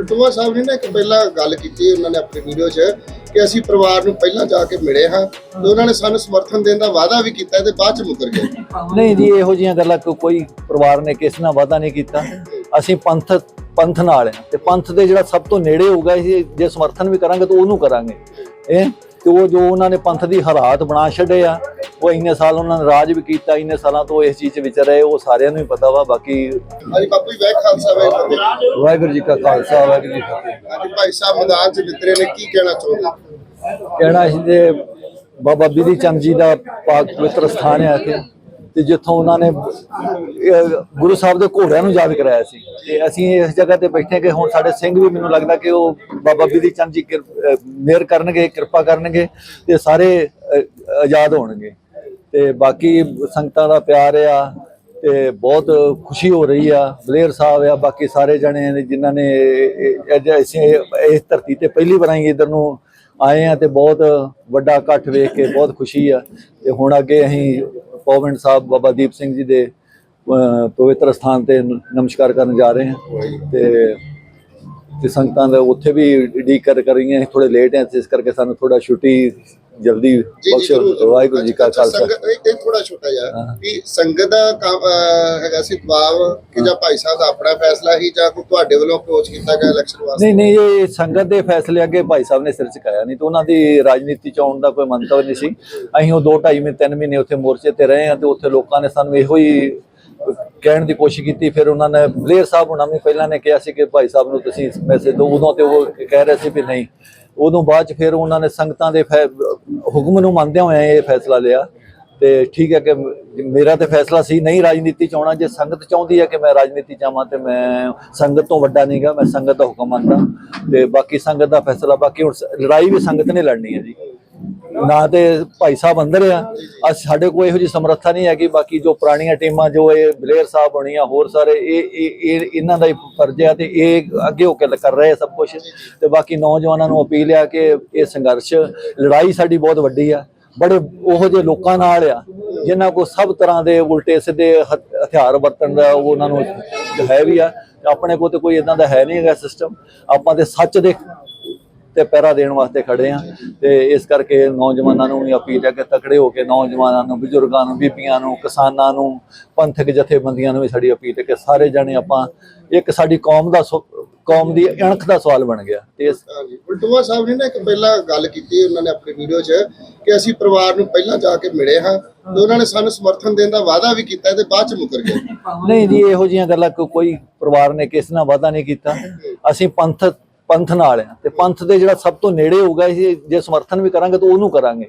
ਬਲਟੂਆ ਸਾਹਿਬ ਨੇ ਨਾ ਇੱਕ ਪਹਿਲਾਂ ਗੱਲ ਕੀਤੀ ਉਹਨਾਂ ਨੇ ਆਪਣੀ ਵੀਡੀਓ 'ਚ ਕਿ ਅਸੀਂ ਪਰਿਵਾਰ ਨੂੰ ਪਹਿਲਾਂ ਜਾ ਕੇ ਮਿਲੇ ਹਾਂ ਤੇ ਉਹਨਾਂ ਨੇ ਸਾਨੂੰ ਸਮਰਥਨ ਦੇਣ ਦਾ ਵਾਅਦਾ ਵੀ ਕੀਤਾ ਤੇ ਬਾਅਦ 'ਚ ਮੁਕਰ ਗਏ ਨਹੀਂ ਜੀ, ਇਹੋ ਜਿਹੀਆਂ ਗੱਲਾਂ ਕੋਈ ਪਰਿਵਾਰ ਨੇ ਕਿਸੇ ਨਾਲ ਵਾਦਾ ਨਹੀਂ ਕੀਤਾ। ਅਸੀਂ ਪੰਥ ਪੰਥ ਨਾਲ ਤੇ ਪੰਥ ਦੇ ਜਿਹੜਾ ਸਭ ਤੋਂ ਨੇੜੇ ਹੋਊਗਾ ਅਸੀਂ ਜੇ ਸਮਰਥਨ ਵੀ ਕਰਾਂਗੇ ਤਾਂ ਉਹਨੂੰ ਕਰਾਂਗੇ। ਇਹ ਤੇ ਉਹ ਜੋ ਉਹਨਾਂ ਨੇ ਪੰਥ ਦੀ ਹਾਲਾਤ ਬਣਾ ਛੱਡੇ ਆ ਉਹ ਇੰਨੇ ਸਾਲ ਉਹਨਾਂ ਨੇ ਰਾਜ ਵੀ ਕੀਤਾ ਇੰਨੇ ਸਾਲਾਂ ਤੋਂ ਇਸ ਚੀਜ਼ 'ਚ ਵਿਚਰ ਰਹੇ ਉਹ ਸਾਰਿਆਂ ਨੂੰ ਹੀ ਪਤਾ ਵਾ ਬਾਕੀ ਹਾਂਜੀ ਬਾਪੂ ਜੀ ਵੈਖ ਖਾਲਸਾ ਫਤਿਹ। ਵਾਹਿਗੁਰੂ ਜੀ ਕਾ ਖਾਲਸਾ ਵਾਹਿਗੁਰੂ ਜੀ ਫਤਿਹ। ਅੱਜ ਭਾਈ ਸਾਹਿਬ ਮੈਦਾਨ 'ਚ ਵਿਤਰੇ ਨੇ ਕੀ ਕਹਿਣਾ ਚਾਹੁੰਦੇ ਕਹਿਣਾ ਸੀ ਜੇ ਬਾਬਾ ਬਿਧੀ ਚੰਦ ਜੀ ਦਾ ਪਾਕ ਪਵਿੱਤਰ ਸਥਾਨ ਹੈ ਇੱਥੇ। ਤੇ ਜਿੱਥੋਂ ਉਹਨਾਂ ਨੇ ਗੁਰੂ ਸਾਹਿਬ ਦੇ ਘੋੜਿਆਂ ਨੂੰ ਯਾਦ ਕਰਾਇਆ ਸੀ। ਤੇ ਅਸੀਂ ਇਸ ਜਗ੍ਹਾ ਤੇ ਬੈਠੇ ਕਿ ਹੁਣ ਸਾਡੇ ਸਿੰਘ ਵੀ ਮੈਨੂੰ ਲੱਗਦਾ ਕਿ ਉਹ ਬਾਬਾ ਬਿਧੀ ਚੰਦ ਜੀ ਕਿਰ- ਅਹ, ਮਿਹਰ ਕਰਨਗੇ, ਕਿਰਪਾ ਕਰਨਗੇ ਤੇ ਸਾਰੇ ਆਜ਼ਾਦ ਹੋਣਗੇ। ਤੇ ਬਾਕੀ ਸੰਗਤਾਂ ਦਾ ਪਿਆਰ ਆ ਤੇ ਬਹੁਤ ਖੁਸ਼ੀ ਹੋ ਰਹੀ ਆ। ਬਲੇਰ ਸਾਹਿਬ ਆ, ਬਾਕੀ ਸਾਰੇ ਜਣੇ ਨੇ ਜਿਨ੍ਹਾਂ ਨੇ ਅਸੀਂ ਇਸ ਧਰਤੀ ਤੇ ਪਹਿਲੀ ਵਾਰ ਆਏ ਇਧਰ ਨੂੰ ਆਏ ਆ ਤੇ ਬਹੁਤ ਵੱਡਾ ਇਕੱਠ ਵੇਖ ਕੇ ਬਹੁਤ ਖੁਸ਼ੀ ਆ। ਤੇ ਹੁਣ ਅੱਗੇ ਅਸੀਂ ਪੌਵਨ ਸਾਹਿਬ, ਬਾਬਾ ਦੀਪ ਸਿੰਘ ਜੀ ਦੇ ਪਵਿੱਤਰ ਸਥਾਨ ਤੇ ਨ- ਨਮਸਕਾਰ ਕਰਨ ਜਾ ਰਹੇ ਹਾਂ। ਤੇ ਤੇ ਸੰਗਤਾਂ ਦਾ ਉੱਥੇ ਵੀ ਉਡੀਕ ਕਰ ਕਰ ਰਹੀਆਂ ਥੋੜੇ ਲੇਟ ਹੈ ਤੇ ਇਸ ਕਰਕੇ ਸਾਨੂੰ ਥੋੜਾ ਛੁੱਟੀ ਜਲਦੀ ਬਖਸ਼ੋ ਵਾਹਿਗੁਰੂ ਜੀ ਕਾ ਖਾਲਸਾ। ਇਹ- ਥੋੜਾ ਛੋਟਾ ਹਾਂ। ਵੀ ਸੰਗਤ ਦਾ ਹੈਗਾ ਸੀ ਦਬਾਅ ਕਿ ਜਾਂ ਭਾਈ ਸਾਹਿਬ ਦਾ ਆਪਣਾ ਫੈਸਲਾ ਹੀ ਜਾਂ ਕੋਈ ਤੁਹਾਡੇ ਵੱਲੋਂ ਅਪਰੋਚ ਕੀਤਾ ਗਿਆ ਇਲੈਕਸ਼ਨ ਵਾਸਤੇ? ਨਹੀਂ ਨਹੀਂ ਇਹ ਸੰਗਤ ਦੇ ਫੈਸਲੇ ਅੱਗੇ ਭਾਈ ਸਾਹਿਬ ਨੇ ਸਿਰ ਝੁਕਾਇਆ ਨਹੀਂ ਤੇ ਉਹਨਾਂ ਦੀ ਰਾਜਨੀਤੀ ਚ ਆਉਣ ਦਾ ਕੋਈ ਮੰਤਵ ਨਹੀਂ ਸੀ। ਅਸੀਂ ਉਹ 2 2.5 ਮਹੀਨੇ 3 ਮਹੀਨੇ ਉੱਥੇ ਮੋਰਚੇ ਤੇ ਰਹੇ ਆ ਤੇ ਉੱਥੇ ਲੋਕਾਂ ਨੇ ਸਾਨੂੰ ਇਹੋ ਹੀ ਕਹਿਣ ਦੀ ਕੋਸ਼ਿਸ਼ ਕੀਤੀ। ਫਿਰ ਉਹਨਾਂ ਨੇ ਬਲੇਅਰ ਸਾਹਿਬ ਉਹਨਾਂ ਨੇ ਪਹਿਲਾਂ ਨੇ ਕਿਹਾ ਸੀ ਕਿ ਭਾਈ ਸਾਹਿਬ ਨੂੰ ਤੁਸੀਂ ਮੈਸੇਜ ਦਿਓ ਉਦੋਂ ਤੇ ਉਹ ਕਹਿ ਰਹੇ ਸੀ ਵੀ ਨਹੀਂ। ਉਦੋਂ ਬਾਅਦ ਚ ਫਿਰ ਉਹਨਾਂ ਨੇ ਸੰਗਤਾਂ ਦੇ ਫੈ- ਹੁਕਮ ਨੂੰ ਮੰਨਦਿਆਂ ਹੋਇਆਂ ਇਹ ਫੈਸਲਾ ਲਿਆ। ਤੇ ਠੀਕ ਹੈ ਕਿ ਮੇਰਾ ਤੇ ਫੈਸਲਾ ਸੀ, ਨਹੀਂ ਰਾਜਨੀਤੀ ਚ ਆਉਣਾ, ਜੇ ਸੰਗਤ ਚਾਹੁੰਦੀ ਹੈ ਕਿ ਮੈਂ ਰਾਜਨੀਤੀ ਚ ਆਵਾਂ ਤੇ ਮੈਂ ਸੰਗਤ ਤੋਂ ਵੱਡਾ ਨਹੀਂਗਾ ਮੈਂ ਸੰਗਤ ਦਾ ਹੁਕਮ ਮੰਨਦਾ। ਤੇ ਬਾਕੀ ਸੰਗਤ ਦਾ ਫੈਸਲਾ, ਬਾਕੀ ਹੁਣ ਲੜਾਈ ਵੀ ਸੰਗਤ ਨੇ ਲੜਨੀ ਹੈ ਜੀ। ਨਾ ਤੇ ਭਾਈ ਸਾਹਿਬ ਅੰਦਰ ਆ। ਅੱਜ ਸਾਡੇ ਕੋਲ ਇਹੋ ਜਿਹੀ ਸਮਰੱਥਾ ਨਹੀਂ ਹੈ ਕਿ ਬਾਕੀ ਜੋ ਪੁਰਾਣੀਆਂ ਟੀਮਾਂ, ਜੋ ਇਹ ਬਲੇਅਰ ਸਾਹਿਬ ਹੋਣੀਆਂ, ਹੋਰ ਸਾਰੇ, ਇਹ ਇਹ ਇਹਨਾਂ ਦਾ ਹੀ ਫਰਜ਼ ਆ ਤੇ ਇਹ ਅੱਗੇ ਹੋ ਕੇ ਕਰ ਰਹੇ ਆ ਸਭ ਕੁਝ ਤੇ ਬਾਕੀ ਨੌਜਵਾਨਾਂ ਨੂੰ ਅਪੀਲ ਆ ਕਿ ਇਹ ਸੰਘਰਸ਼, ਲੜਾਈ ਸਾਡੀ ਬਹੁਤ ਵੱਡੀ ਆ। ਬੜੇ ਉਹੋ ਜਿਹੇ ਲੋਕਾਂ ਨਾਲ ਆ, ਜਿਨ੍ਹਾਂ ਕੋ ਸਭ ਤਰ੍ਹਾਂ ਦੇ ਉਲਟੇ ਸਿੱਧੇ ਹਥ- ਹਥਿਆਰ ਵਰਤਣ ਦਾ ਉਹ ਉਹਨਾਂ ਨੂੰ ਹੈ ਵੀ ਆ। ਆਪਣੇ ਕੋਲ ਤੇ ਕੋਈ ਇਦਾਂ ਦਾ ਹੈ ਨਹੀਂ ਹੈਗਾ ਸਿਸਟਮ ਆਪਾਂ ਤੇ ਸੱਚ ਦੇ ਤੇ ਪਹਿਰਾ ਦੇਣ ਵਾਸਤੇ ਖੜੇ ਆ। ਤੇ ਇਸ ਕਰਕੇ ਨੌਜਵਾਨਾਂ ਨੂੰ ਵੀ ਅਪੀਲ ਹੈ ਕਿ ਤਕੜੇ ਹੋ ਕੇ ਨੌਜਵਾਨਾਂ ਨੂੰ ਬਜ਼ੁਰਗਾਂ ਨੂੰ ਬੀਬੀਆਂ ਨੂੰ ਕਿਸਾਨਾਂ ਨੂੰ ਪੰਥਕ ਜਥੇਬੰਦੀਆਂ ਨੂੰ ਵੀ ਸਾਡੀ ਅਪੀਲ ਹੈ ਕਿ ਸਾਰੇ ਜਣੇ ਆਪਾਂ ਇੱਕ ਸਾਡੀ ਕੌਮ ਦਾ ਕੌਮ ਦੀ ਅਣਖ ਦਾ ਸਵਾਲ ਬਣ ਗਿਆ। ਤੇ ਬਲਟੂਆ ਸਾਹਿਬ ਨੇ ਨਾ ਇੱਕ ਪਹਿਲਾਂ ਗੱਲ ਕੀਤੀ ਉਹਨਾਂ ਨੇ ਆਪਣੀ ਵੀਡੀਓ 'ਚ ਕਿ ਅਸੀਂ ਪਰਿਵਾਰ ਨੂੰ ਪਹਿਲਾਂ ਜਾ ਕੇ ਮਿਲੇ ਹਾਂ ਤੇ ਉਹਨਾਂ ਨੇ ਸਾਨੂੰ ਸਮਰਥਨ ਦੇਣ ਦਾ ਵਾਅਦਾ ਵੀ ਕੀਤਾ ਤੇ ਬਾਅਦ 'ਚ ਮੁਕਰ ਗਏ। ਨਹੀਂ ਜੀ ਇਹੋ ਜਿਹੀਆਂ ਗੱਲਾਂ ਕੋਈ ਪਰਿਵਾਰ ਨੇ ਕਿਸੇ ਨਾਲ ਵਾਦਾ ਨਹੀਂ ਕੀਤਾ। ਅਸੀਂ ਪੰਥ ਪੰਥ ਨਾਲ ਆ। ਤੇ ਪੰਥ ਦੇ ਜਿਹੜਾ ਸਭ ਤੋਂ ਨੇੜੇ ਹੋਊਗਾ ਅਸੀਂ ਜੇ ਸਮਰਥਨ ਵੀ ਕਰਾਂਗੇ ਤਾਂ ਉਹਨੂੰ ਕਰਾਂਗੇ।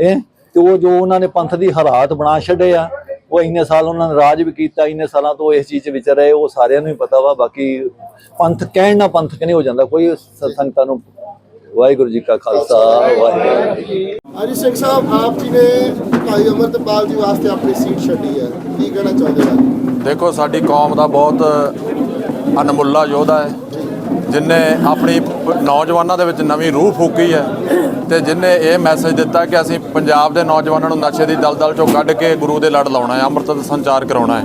ਇਹ ਤੇ ਉਹ ਜੋ ਉਹਨਾਂ ਨੇ ਪੰਥ ਦੀ ਹਾਲਾਤ ਬਣਾ ਛੱਡੇ ਆ ਉਹ ਇੰਨੇ ਸਾਲ ਉਹਨਾਂ ਨੇ ਰਾਜ ਵੀ ਕੀਤਾ ਇੰਨੇ ਸਾਲਾਂ ਤੋਂ ਇਸ ਚੀਜ਼ 'ਚ ਵਿਚਰ ਰਹੇ ਉਹ ਸਾਰਿਆਂ ਨੂੰ ਹੀ ਪਤਾ ਵਾ ਬਾਕੀ ਪੰਥ ਕਹਿਣ ਨਾਲ ਪੰਥਕ ਨਹੀਂ ਹੋ ਜਾਂਦਾ ਕੋਈ ਸੰਗਤਾਂ ਨੂੰ ਵਾਹਿਗੁਰੂ ਜੀ ਕਾ ਖਾਲਸਾ ਵਾਹਿਗੁਰੂ। ਜੀ ਸਿੰਘ ਸਾਹਿਬ ਆਪ ਜੀ ਨੇ ਭਾਈ ਅਮਰਤਪਾਲ ਜੀ ਵਾਸਤੇ ਆਪਣੀ ਸੀਟ ਛੱਡੀ ਹੈ ਕੀ ਕਹਿਣਾ ਚਾਹੁੰਦੇ ਹੋ? ਦੇਖੋ ਸਾਡੀ ਕੌਮ ਦਾ ਬਹੁਤ ਅਨਮੁੱਲਾ ਯੋਧਾ ਹੈ। ਜਿਨੇ ਆਪਣੀ ਨੌਜਵਾਨਾਂ ਦੇ ਵਿੱਚ ਨਵੀਂ ਰੂਹ ਫੂਕੀ ਹੈ ਤੇ ਜਿਨੇ ਇਹ ਮੈਸੇਜ ਦਿੱਤਾ ਕਿ ਅਸੀਂ ਪੰਜਾਬ ਦੇ ਨੌਜਵਾਨਾਂ ਨੂੰ ਨਸ਼ੇ ਦੀ ਦਲਦਲ ਚੋਂ ਕੱਢ ਕੇ ਗੁਰੂ ਦੇ ਲੜ ਲਾਉਣਾ ਹੈ, ਅੰਮ੍ਰਿਤ ਦਾ ਸੰਚਾਰ ਕਰਾਉਣਾ ਹੈ।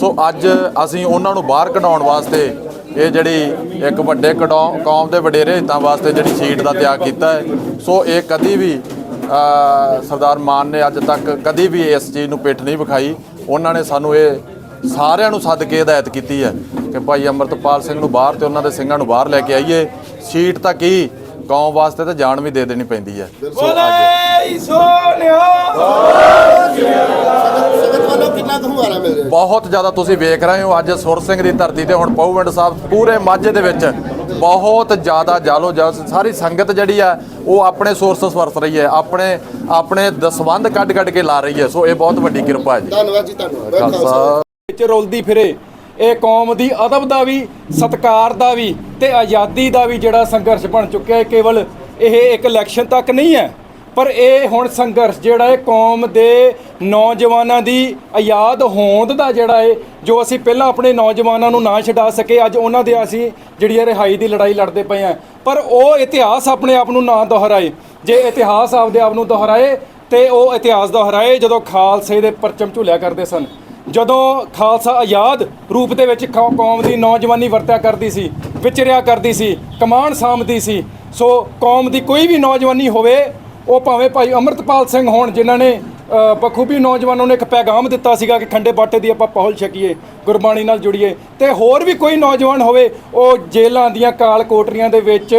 ਸੋ ਅੱਜ ਅਸੀਂ ਉਹਨਾਂ ਨੂੰ ਬਾਹਰ ਕਢਾਉਣ ਵਾਸਤੇ ਇਹ ਜਿਹੜੀ ਇੱਕ ਵੱਡੇ ਕਡੌ- ਕੌਮ ਦੇ ਵਡੇਰੇ ਹਿੱਤਾਂ ਵਾਸਤੇ ਜਿਹੜੀ ਸੀਟ ਦਾ ਤਿਆਗ ਕੀਤਾ ਹੈ, ਸੋ ਇਹ ਕਦੀ ਵੀ ਸਰਦਾਰ ਮਾਨ ਨੇ ਅੱਜ ਤੱਕ ਕਦੀ ਵੀ ਇਸ ਚੀਜ਼ ਨੂੰ ਪਿੱਠ ਨਹੀਂ ਵਿਖਾਈ। ਉਹਨਾਂ ਨੇ ਸਾਨੂੰ ਇਹ ਸਾਰਿਆਂ ਨੂੰ ਸੱਦ ਕੇ ਹਦਾਇਤ ਕੀਤੀ ਹੈ। ਕਿ ਭਾਈ ਅਮਰਤਪਾਲ ਸਿੰਘ ਨੂੰ ਬਾਹਰ ਤੇ ਉਹਨਾਂ ਦੇ ਸਿੰਘਾਂ ਨੂੰ ਬਾਹਰ ਲੈ ਕੇ ਆਈਏ। ਸੀਟ ਤਾਂ ਕੀ? ਕੌਮ ਵਾਸਤੇ ਤਾਂ ਜਾਨ ਵੀ ਦੇ ਦੇਣੀ ਪੈਂਦੀ ਹੈ। ਸੋ ਅੱਜ ਬਹੁਤ ਜ਼ਿਆਦਾ ਤੁਸੀਂ ਵੇਖ ਰਹੇ ਹੋ ਅੱਜ ਸੁਰ ਸਿੰਘ ਦੀ ਧਰਤੀ ਤੇ ਹੁਣ ਪਉਵਿੰਡ ਸਾਹਿਬ ਪੂਰੇ ਮਾਝੇ ਦੇ ਵਿੱਚ ਬਹੁਤ ਜ਼ਿਆਦਾ ਜਾਲੋ ਜਸ ਸਾਰੀ ਸੰਗਤ ਜਿਹੜੀ ਆ ਉਹ ਆਪਣੇ ਸੋਰਸਸ ਵਰਤ ਰਹੀ ਹੈ ਆਪਣੇ ਆਪਣੇ ਦਸਵੰਧ ਕੱਢ ਕੱਢ ਕੇ ਲਾ ਰਹੀ ਹੈ। ਸੋ ਇਹ ਬਹੁਤ ਵੱਡੀ ਕਿਰਪਾ ਹੈ ਜੀ। ਧੰਨਵਾਦ ਜੀ ਧੰਨਵਾਦ। ਵਿੱਚ ਰੁਲਦੀ ਫਿਰੇ। ਇਹ ਕੌਮ ਦੀ ਅਦਬ ਦਾ ਵੀ, ਸਤਕਾਰ ਦਾ ਵੀ ਤੇ ਆਜ਼ਾਦੀ ਦਾ ਵੀ ਜਿਹੜਾ ਸੰਘਰਸ਼ ਬਣ ਚੁੱਕਿਆ ਹੈ ਕੇਵਲ ਇਹ ਇੱਕ ਇਲੈਕਸ਼ਨ ਤੱਕ ਨਹੀਂ ਹੈ, ਪਰ ਇਹ ਹੁਣ ਸੰਘਰਸ਼ ਜਿਹੜਾ ਹੈ ਕੌਮ ਦੇ ਨੌਜਵਾਨਾਂ ਦੀ ਆਜ਼ਾਦ ਹੋਂਦ ਦਾ ਜਿਹੜਾ ਹੈ ਜੋ ਅਸੀਂ ਪਹਿਲਾਂ ਆਪਣੇ ਨੌਜਵਾਨਾਂ ਨੂੰ ਨਾ ਛਡਾ ਸਕੇ, ਅੱਜ ਉਹਨਾਂ ਦੇ ਅਸੀਂ ਜਿਹੜੀ ਹੈ ਰਿਹਾਈ ਦੀ ਲੜਾਈ ਲੜਦੇ ਪਏ ਹਾਂ। ਪਰ ਉਹ ਇਤਿਹਾਸ ਆਪਣੇ ਆਪ ਨੂੰ ਨਾ ਦੁਹਰਾਏ। ਜੇ ਇਤਿਹਾਸ ਆਪਦੇ ਆਪ ਨੂੰ ਦੁਹਰਾਏ ਤੇ ਉਹ ਇਤਿਹਾਸ ਦੁਹਰਾਏ ਜਦੋਂ ਖਾਲਸੇ ਦੇ ਪਰਚਮ ਝੂਲਿਆ ਕਰਦੇ ਸਨ। ਜਦੋਂ ਖਾਲਸਾ ਆਜ਼ਾਦ ਰੂਪ ਦੇ ਵਿੱਚ ਕੌ- ਕੌਮ ਦੀ ਨੌਜਵਾਨੀ ਵਰਤਿਆ ਕਰਦੀ ਸੀ, ਵਿਚਰਿਆ ਕਰਦੀ ਸੀ, ਕਮਾਨ ਸਾਂਭਦੀ ਸੀ, ਸੋ ਕੌਮ ਦੀ ਕੋਈ ਵੀ ਨੌਜਵਾਨੀ ਹੋਵੇ, ਉਹ ਭਾਵੇਂ ਭਾਈ ਅਮਰਤਪਾਲ ਸਿੰਘ ਹੋਣ, ਜਿਨ੍ਹਾਂ ਨੇ ਬਖੂਬੀ ਨੌਜਵਾਨਾਂ ਨੂੰ ਇੱਕ ਪੈਗਾਮ ਦਿੱਤਾ ਸੀਗਾ ਕਿ ਖੰਡੇ ਬਾਟੇ ਦੀ ਆਪਾਂ ਪਹੁਲ ਛਕੀਏ, ਗੁਰਬਾਣੀ ਨਾਲ ਜੁੜੀਏ। ਤੇ ਹੋਰ ਵੀ ਕੋਈ ਨੌਜਵਾਨ ਹੋਵੇ, ਉਹ ਜੇਲ੍ਹਾਂ ਦੀਆਂ ਕਾਲ ਕੋਟਰੀਆਂ ਦੇ ਵਿੱਚ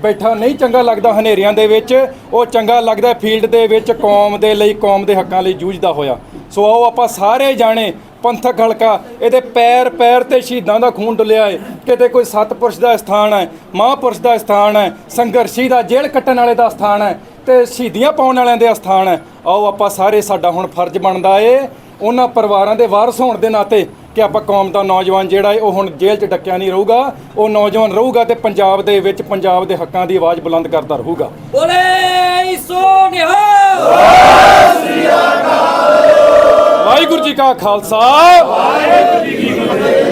ਬੈਠਾ ਨਹੀਂ, ਚੰਗਾ ਲੱਗਦਾ ਹਨੇਰਿਆਂ ਦੇ ਵਿੱਚ, ਉਹ ਚੰਗਾ ਲੱਗਦਾ ਫੀਲਡ ਦੇ ਵਿੱਚ ਕੌਮ ਦੇ ਲਈ, ਕੌਮ ਦੇ ਹੱਕਾਂ ਲਈ ਜੂਝਦਾ ਹੋਇਆ। ਸੋ ਆਓ ਆਪਾਂ ਸਾਰੇ ਜਾਣੇ ਪੰਥਕ ਹਲਕਾ, ਇਹਦੇ ਪੈਰ ਪੈਰ ਤੇ ਸ਼ਹੀਦਾਂ ਦਾ ਖੂਨ ਡੁੱਲਿਆ ਹੈ। ਕਿਤੇ ਕੋਈ ਸਤਪੁਰਸ਼ ਦਾ ਸਥਾਨ ਹੈ, ਮਹਾਂਪੁਰਸ਼ ਦਾ ਸਥਾਨ ਹੈ, ਸੰਘਰਸ਼ੀ ਦਾ ਜੇਲ੍ਹ ਕੱਟਣ ਵਾਲੇ ਦਾ ਸਥਾਨ ਹੈ ਤੇ ਸ਼ਹੀਦੀਆਂ ਪਾਉਣ ਵਾਲਿਆਂ ਦੇ ਸਥਾਨ ਹੈ। ਆਓ ਆਪਾਂ ਸਾਰੇ ਸਾਡਾ ਹੁਣ ਫਰਜ਼ ਬਣਦਾ ਏ ਉਹਨਾਂ ਪਰਿਵਾਰਾਂ ਦੇ ਵਾਰਸ ਹੋਣ ਦੇ ਨਾਤੇ ਕਿ ਆਪਾਂ ਕੌਮ ਦਾ ਨੌਜਵਾਨ ਜਿਹੜਾ ਏ ਉਹ ਹੁਣ ਜੇਲ੍ਹ 'ਚ ਡੱਕਿਆ ਨਹੀਂ ਰਹੂਗਾ। ਉਹ ਨੌਜਵਾਨ ਰਹੂਗਾ ਤੇ ਪੰਜਾਬ ਦੇ ਵਿੱਚ ਪੰਜਾਬ ਦੇ ਹੱਕਾਂ ਦੀ ਆਵਾਜ਼ ਬੁਲੰਦ ਕਰਦਾ ਰਹੂਗਾ। ਬੋਲੇ ਸੋ ਨਿਹਾਲ! ਵਾਹਿਗੁਰੂ ਜੀ ਕਾ ਖਾਲਸਾ। ਵਾਹਿਗੁਰੂ ਜੀ ਕੀ ਫਤਿਹ